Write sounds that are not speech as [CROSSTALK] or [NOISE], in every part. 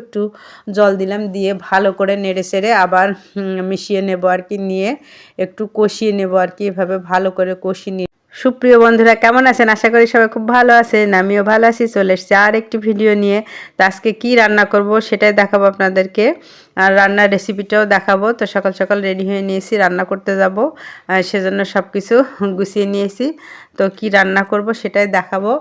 একটু জল দিলাম, দিয়ে ভালো করে নেড়ে সেড়ে আবার মিশিয়ে নেব আর কি, নিয়ে একটু কষিয়ে নেব আর কি, এভাবে ভালো করে কষিয়ে নিয়ে। সুপ্রিয় বন্ধুরা, কেমন আছেন? আশা করি সবাই খুব ভালো আছেন, আমিও ভালো আছি, চলে এসছি আর একটি ভিডিও নিয়ে। তো আজকে কী রান্না করব সেটাই দেখাবো আপনাদেরকে, আর রান্নার রেসিপিটাও দেখাবো। তো সকাল সকাল রেডি হয়ে নিয়েছি, রান্না করতে যাব সেজন্য সব কিছু গুছিয়ে নিয়েছি। তো কি রান্না করব সেটাই দেখাবো।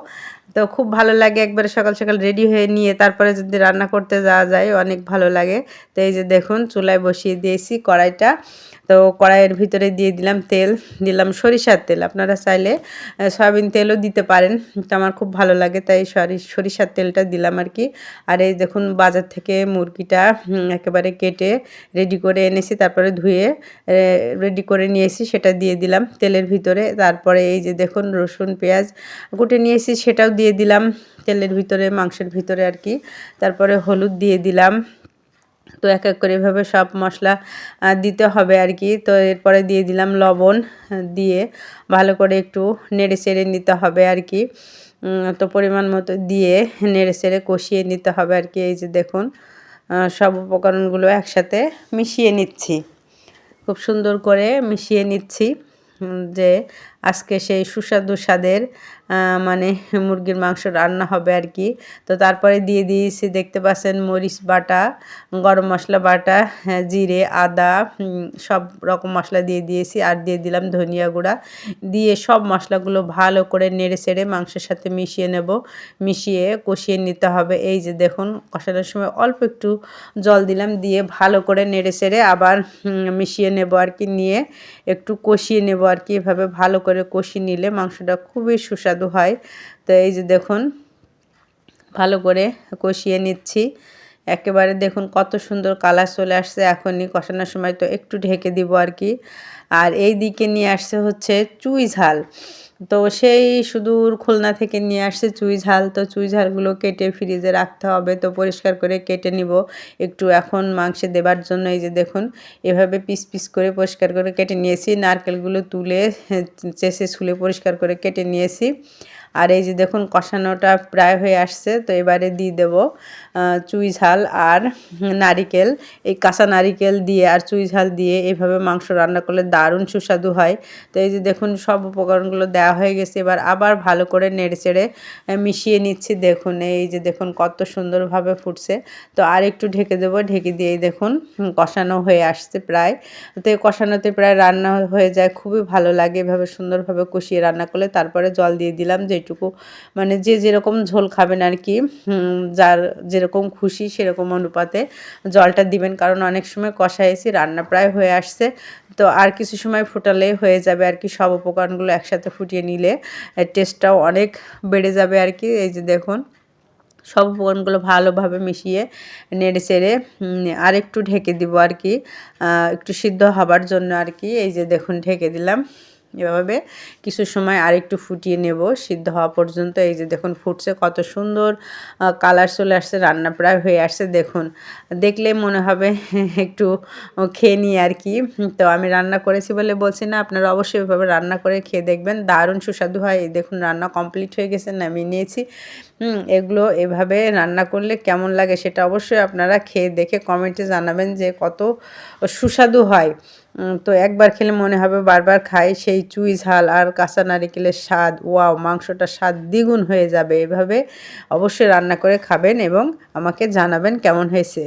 তো খুব ভালো লাগে একবারে সকাল সকাল রেডি হয়ে নিয়ে তারপরে যদি রান্না করতে যাওয়া যায়, অনেক ভালো লাগে। তো এই যে দেখুন, চুলায় বসিয়ে দিয়েছি কড়াইটা। তো কড়াইয়ের ভিতরে দিয়ে দিলাম তেল, দিলাম সরিষার তেল। আপনারা চাইলে সয়াবিন তেলও দিতে পারেন, তো আমার খুব ভালো লাগে, তাই সরিষার তেলটা দিলাম আর কি। আর এই দেখুন, বাজার থেকে মুরগিটা একেবারে কেটে রেডি করে এনেছি, তারপরে ধুয়ে রেডি করে নিয়েছি, সেটা দিয়ে দিলাম তেলের ভিতরে। তারপরে এই যে দেখুন, রসুন, পেঁয়াজ কুটে নিয়েছি, সেটাও দিয়ে দিলাম তেলের ভিতরে, মাংসের ভিতরে আর কি। তারপরে হলুদ দিয়ে দিলাম। তো এক এক করে এভাবে সব মশলা দিতে হবে আর কি। তো এরপরে দিয়ে দিলাম লবণ, দিয়ে ভালো করে একটু নেড়ে চেড়ে নিতে হবে আর কি। তো পরিমাণ মতো দিয়ে নেড়ে চেড়ে কষিয়ে নিতে হবে আর কি। এই যে দেখুন সব উপকরণগুলো একসাথে মিশিয়ে নিচ্ছি। খুব সুন্দর করে মিশিয়ে নিচ্ছি, যে আজকে সেই সুস্বাদু স্বাদের মানে মুরগির মাংস রান্না হবে আর কি। তো তারপরে দিয়ে দিয়েছি দেখতে পাচ্ছেন মরিচ বাটা গরম মশলা বাটা হ্যাঁ, জিরে আদা সব রকম মশলা দিয়ে দিয়েছি আর দিয়ে দিলাম ধনিয়া গুঁড়া। দিয়ে সব মশলাগুলো ভালো করে নেড়ে সেড়ে মাংসের সাথে মিশিয়ে নেব মিশিয়ে কষিয়ে নিতে হবে। এই যে দেখুন কষানোর সময় অল্প একটু জল দিলাম দিয়ে ভালো করে নেড়ে সেড়ে আবার মিশিয়ে নেব আর কি নিয়ে একটু কষিয়ে নেব আর কি এভাবে ভালো করে কষিয়ে নিলে মাংসটা খুবই সুস্বাদু হয়। তো এই যে দেখুন, ভালো করে কষিয়ে নিচ্ছি। একেবারে দেখুন কত সুন্দর কালার চলে আসছে এখনই কষানোর সময়, তো একটু ঢেকে দিব আর কি। আর এই দিকে নিয়ে আসছে হচ্ছে চুই ঝাল। তো সেই সুদূর খুলনা থেকে নিয়ে আসছে চুই ঝাল। তো চুই ঝালগুলো কেটে ফ্রিজে রাখতে হবে। তো পরিষ্কার করে কেটে নিব। একটু এখন মাংসে দেবার জন্য এই যে দেখুন, এভাবে পিস পিস করে পরিষ্কার করে কেটে নিয়েছি। নারকেলগুলো তুলে চেষে ছুলে পরিষ্কার করে কেটে নিয়েছি। আর এই যে দেখুন, কষানোটা প্রায় হয়ে আসছে, তো এবারে দিয়ে দেব চুই ঝাল আর নারিকেল। এই কাঁচা নারিকেল দিয়ে আর চুই ঝাল দিয়ে এইভাবে মাংস রান্না করলে দারুণ সুস্বাদু হয়। তো এই যে দেখুন, সব উপকরণগুলো দেওয়া হয়ে গেছে, এবার আবার ভালো করে নেড়ে চেড়ে মিশিয়ে নিচ্ছি। দেখুন, এই যে দেখুন, কত সুন্দরভাবে ফুটছে। তো আর একটু ঢেকে দেবো, ঢেকে দিয়ে দেখুন কষানো হয়ে আসছে প্রায়। তো এই কষানোতে প্রায় রান্না হয়ে যায়, খুবই ভালো লাগে এভাবে সুন্দরভাবে কষিয়ে রান্না করলে। তারপরে জল দিয়ে দিলাম যে যেটুকু মানে যে যেরকম ঝোল খাবেন আর কি যার যেরকম খুশি সেরকম অনুপাতে জলটা দিবেন। কারণ অনেক সময় কষাইছি রান্না প্রায় হয়ে আসছে, তো আর কিছু সময় ফুটালে হয়ে যাবে আর কি সব উপকরণগুলো একসাথে ফুটিয়ে নিলে টেস্টটাও অনেক বেড়ে যাবে আর কি। এই যে দেখুন, সব উপকরণগুলো ভালোভাবে মিশিয়ে নেড়ে চেড়ে আর একটু ঢেকে দিব আর কি একটু সিদ্ধ হবার জন্য আর কি। এই যে দেখুন, ঢেকে দিলাম। এভাবে কিছু সময় আর একটু ফুটিয়ে নেব, সিদ্ধ হওয়া পর্যন্ত। এই যে দেখুন, ফুটছে কত সুন্দর কালার চলে আসছে, রান্না প্রায় হয়ে আসছে, দেখুন। দেখলে মনে হবে [LAUGHS] একটু খেয়ে নিই আর কি। তো আমি রান্না করেছি বলে বলছি না, আপনারা অবশ্যই এভাবে রান্না করে খেয়ে দেখবেন। দারুণ সুস্বাদু হয়। এই দেখুন, রান্না কমপ্লিট হয়ে গেছে, নামিয়ে নিয়েছি। এগুলো এভাবে রান্না করলে কেমন লাগে সেটা অবশ্যই আপনারা খেয়ে দেখে কমেন্টে জানাবেন যে কত সুস্বাদু হয়। তো একবার খেলে মনে হবে বারবার খাই সেই চুই ঝাল আর কাঁচা নারিকেলের স্বাদ। ওয়াও, মাংসটা স্বাদ দ্বিগুণ হয়ে যাবে এভাবে। অবশ্যই রান্না করে খাবেন এবং আমাকে জানাবেন কেমন হয়েছে।